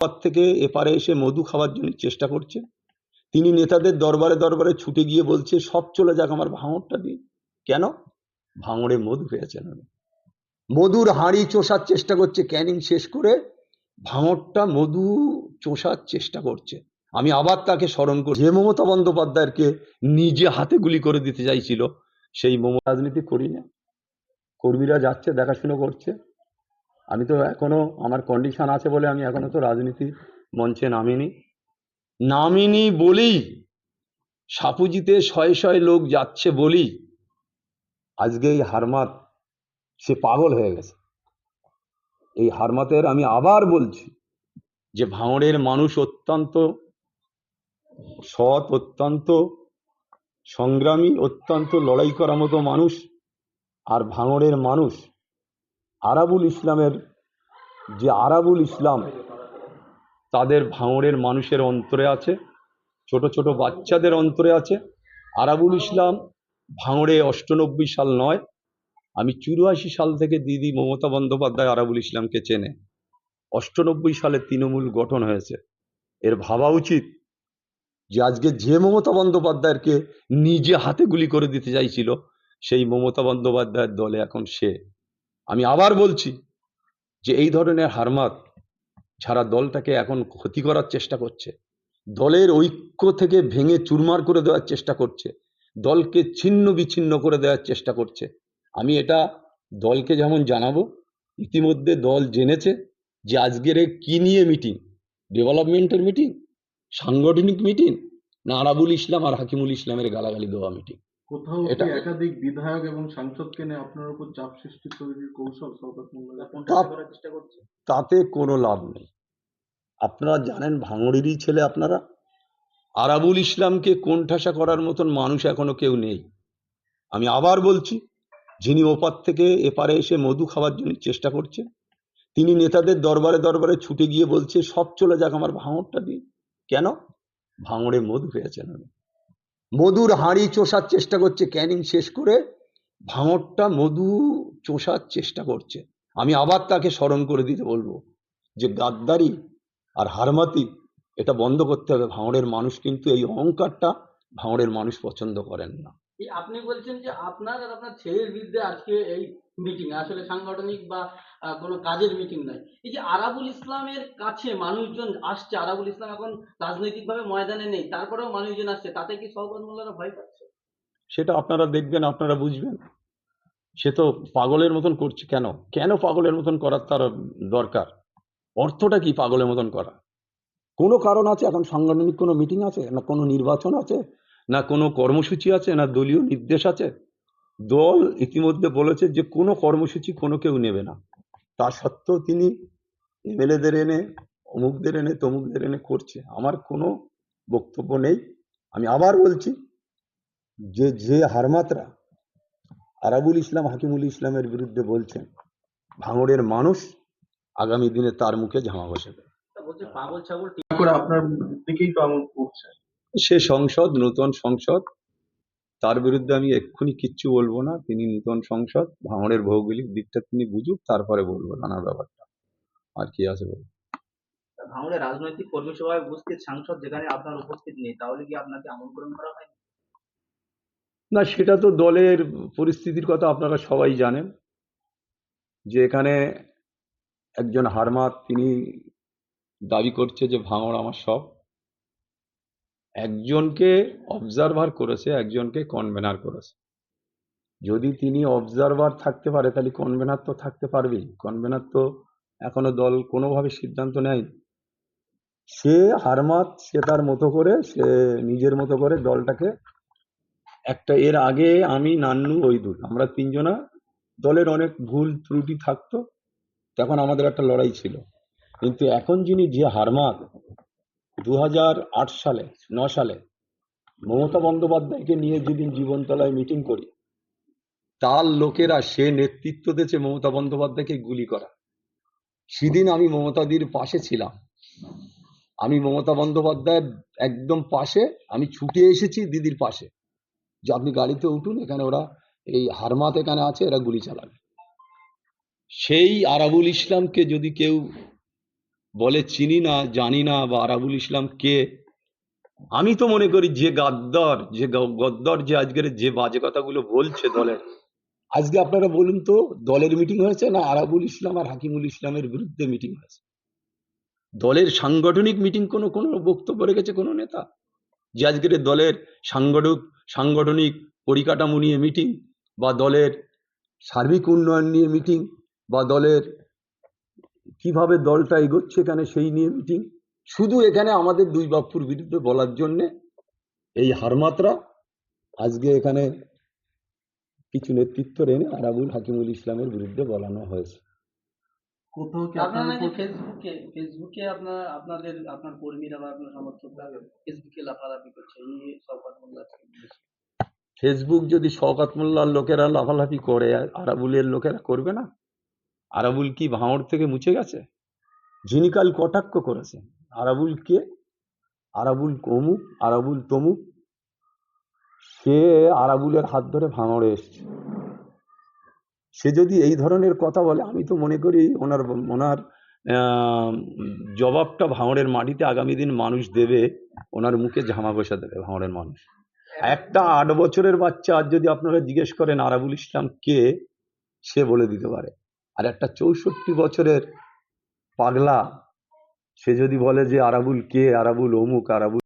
পর থেকে এপারে এসে মধু খাওয়ার জন্য চেষ্টা করছে। তিনি নেতাদের দরবারে দরবারে ছুটে গিয়ে বলছে, সব চলে যাক আমার ভাঙড়টা দিন কেন? ভাঙড়ে মধু পেয়েছেন উনি মধুর হাঁড়ি চষার চেষ্টা করছে, ক্যানিং শেষ করে ভাঙড়টা মধু চষার চেষ্টা করছে। আমি আবার তাকে স্মরণ করি। যে মমতা বন্দ্যোপাধ্যায়কে নিজে হাতে গুলি করে দিতে চাইছিল, সেই মমতা রাজনীতি করি না। কর্মীরা যাচ্ছে, দেখাশুনো করছে। আমি তো এখনও, আমার কন্ডিশন আছে বলে আমি এখনও তো রাজনীতি মঞ্চে নামিনি। নামিনি বলেই সাপুজিতে শয়ে শয়ে লোক যাচ্ছে বলি আজকে এই হারমাত, সে পাগল হয়ে গেছে। এই হারমাতের আমি আবার বলছি যে ভাঙড়ের মানুষ অত্যন্ত, সৎ অত্যন্ত, সংগ্রামী অত্যন্ত লড়াই করার মতো মানুষ আর ভাঙড়ের মানুষ আরাবুল ইসলামের যে আরাবুল ইসলাম, তাদের ভাঙড়ের মানুষের অন্তরে আছে, ছোট ছোট বাচ্চাদের অন্তরে আছে। আরাবুল ইসলাম ভাঙড়ে অষ্টানব্বই সাল নয়, আমি চুরাশি সাল থেকে দিদি মমতা বন্দ্যোপাধ্যায় আরাবুল ইসলামকে চেনে। অষ্টানব্বই সালে তৃণমূল গঠন হয়েছে। এর ভাবা উচিত যে আজকে যে মমতা বন্দ্যোপাধ্যায়কে নিজে হাতে গুলি করে দিতে চাইছিল, সেই মমতা বন্দ্যোপাধ্যায়ের দলে এখন সে। আমি আবার বলছি যে এই ধরনের হারমাত যারা দলটাকে এখন ক্ষতি করার চেষ্টা করছে, দলের ঐক্য থেকে ভেঙে চুরমার করে দেওয়ার চেষ্টা করছে, দলকে ছিন্ন বিচ্ছিন্ন করে দেওয়ার চেষ্টা করছে, আমি এটা দলকে যেমন জানাব, ইতিমধ্যে দল জেনেছে যে আজকের কি নিয়ে মিটিং ডেভেলপমেন্টের মিটিং সাংগঠনিক মিটিং না আরাবুল ইসলাম আর হাকিমুল ইসলামের গালাগালি দেওয়া মিটিং কোথাও এটা- কি একাধিক বিধায়ক এবং সাংসদকে নিয়ে আপনার উপর চাপ সৃষ্টি তৈরির কৌশল শওকত মোল্লা তাপ- তাতে কোনো লাভ নেই। আপনারা জানেন ভাঙড়েরই ছেলে আপনারা? আরাবুল ইসলামকে কোণঠাসা করার মতন মানুষ এখনও কেউ নেই। আমি আবার বলছি যিনি ওপার থেকে এপারে এসে মধু খাওয়ার জন্য চেষ্টা করছে তিনি নেতাদের দরবারে দরবারে ছুটে গিয়ে বলছে সব চলে যাক আমার ভাঙড়টা দিন কেন? ভাঙড়ে মধু পেয়েছেন উনি মধুর হাঁড়ি চষার চেষ্টা করছে, ক্যানিং শেষ করে ভাঙরটা মধু চষার চেষ্টা করছে। আমি আবার তাকে স্মরণ করে দিতে বলব যে গাদ্দারি আর হারমাতি এটা বন্ধ করতে হবে। ভাঙড়ের মানুষ কিন্তু এই অহংকারটা ভাঙড়ের মানুষ পছন্দ করেন না। আপনি বলছেন যে আপনার আর আপনার ছেলের বিরুদ্ধে আজকে এই মিটিং আসলে সাংগঠনিক বা কোনো কাজের মিটিং নয়। এই যে আরাবুল ইসলামের কাছে মানুষজন আসছে, আরাবুল ইসলাম এখন রাজনৈতিকভাবে ময়দানে নেই, তারপরেও মানুষজন আসছে, তাতে কি মোল্লারা ভয় পাচ্ছে? সেটা আপনারা দেখবেন, আপনারা বুঝবেন। সে তো পাগলের মতন করছে, কেন? কেন পাগলের মতন করার তার দরকার? অর্থটা কি পাগলের মতন করা? কোনো কারণ আছে? এখন সাংগঠনিক কোনো মিটিং আছে? না কোনো নির্বাচন আছে? না কোনো কর্মসূচি আছে, না দলীয় নির্দেশ আছে? দল ইতিমধ্যে বলেছে যে কোনো কর্মসূচি কোনো কেউ নেবে না। তা সত্ত্বেও তিনি এমএলএদের এনে, অমুকদের এনে, তমুকদের এনে করছে। আমার কোনো বক্তব্য নেই। আমি আবার বলছি যে যে হারমাতরা আরাবুল ইসলাম, হাকিমুল ইসলামের বিরুদ্ধে বলছেন, ভাঙড়ের মানুষ আগামী দিনে তার মুখে ঝামা বসাবে। আপনার দিকেই তো আমল করছে সে সংসদ নূতন সংসদ তার বিরুদ্ধে আমি এক্ষুনি কিচ্ছু বলব না। তিনি নূতন সংসদ ভাঙড়ের ভৌগোলিক দিকটা তিনি বুঝুক তারপরে বলব নানা ব্যাপারটা। আর কি আছে বলব ভাঙড়ে রাজনৈতিক কর্মী সভায় উপস্থিত সাংসদ যেখানে আপনার উপস্থিত নেই তাহলে কি আপনাকে আমন্ত্রণ করা হয় না সেটা তো দলের পরিস্থিতির কথা আপনারা সবাই জানেন। যে এখানে একজন হারমাত তিনি দাবি করছে যে ভাঙড় আমার সব। একজনকে অবজারভার করেছে, একজনকে কনভেনার করেছে। যদি তিনি অবজারভার থাকতে পারে, তাহলে কনভেনার তো থাকতে পারবেই। কনভেনার তো এখনও দল কোনোভাবে সিদ্ধান্ত নেয়নি। সে হারমাত সে তার মতো করে, সে নিজের মতো করে দলটাকে একটা, এর আগে আমি, নান্নু, ওইদুল, আমরা তিনজনা দলের অনেক ভুল ত্রুটি থাকতো, তখন আমাদের একটা লড়াই ছিল। কিন্তু এখন যিনি যে হারমাত দু সালে, ন সালে মমতা বন্দ্যোপাধ্যায়কে নিয়ে যেদিন জীবনতলায় মিটিং করি, তার লোকেরা সে নেতৃত্ব দিয়েছে মমতা বন্দ্যোপাধ্যায়কে গুলি করা। সেদিন আমি মমতাদির পাশে ছিলাম। আমি মমতা বন্দ্যোপাধ্যায়ের একদম পাশে, আমি ছুটে এসেছি দিদির পাশে। যে আপনি গাড়িতে উঠুন, এখানে ওরা এই হারমাত এখানে আছে, এরা গুলি চালাবে। সেই আরাবুল ইসলামকে যদি কেউ বলে চিনি না, জানি না বা আরাবুল ইসলাম কে? আমি তো মনে করি যে গাদ্দার, যে গদ্দার যে আজকের যে বাজে কথাগুলো বলছে দলের আজকে আপনারা বলুন তো, দলের মিটিং হয়েছে না আরাবুল ইসলাম আর হাকিমুল ইসলামের বিরুদ্ধে মিটিং হয়েছে? দলের সাংগঠনিক মিটিং কোনো কোনো বক্তব্য রেখেছে কোনো নেতা? যে আজকের দলের সাংগঠক, সাংগঠনিক পরিকাঠামো নিয়ে মিটিং বা দলের সার্বিক উন্নয়ন নিয়ে মিটিং বা দলের কীভাবে দলটা এগোচ্ছে এখানে সেই নিয়ে মিটিং শুধু এখানে আমাদের দুই বাপুর বিরুদ্ধে বলার জন্যে এই হারমাত্রা আজকে এখানে কিছু নেতৃত্ব এনে আরাবুল হাকিমুল ইসলামের বিরুদ্ধে বলানো হয়েছে। কোথাও কি আপনারা আপনার নাকি উপর ফেসবুকে ফেসবুকে আপনার আপনাদের আপনার কর্মীরা বা আপনার সমর্থকরা ফেসবুকে লাফালাফি করছে এই সরকার মোল্লা ফেসবুক যদি শওকত মোল্লার লোকেরা লাফালাফি করে আরাবুলের লোকেরা করবে না? আরাবুল কি ভাঙড় থেকে মুছে গেছে? যিনি কাল কটাক্ষ করেছেন, আরাবুল কে? আরাবুল অমুক আরাবুল তমুক সে আরাবুলের হাত ধরে ভাঙড়ে এসছে। সে যদি এই ধরনের কথা বলে, আমি তো মনে করি ওনার ওনার জবাবটা ভাঙড়ের মাটিতে আগামী দিন মানুষ দেবে, ওনার মুখে ঝামা বসে দেবে ভাঙড়ের মানুষ। একটা আট বছরের বাচ্চা যদি আপনারা জিজ্ঞেস করেন আরাবুল ইসলাম কে, সে বলে দিতে পারে। আর একটা চৌষট্টি বছরের পাগলা সে যদি বলে যে আরাবুল কে আরাবুল অমুক আরাবুল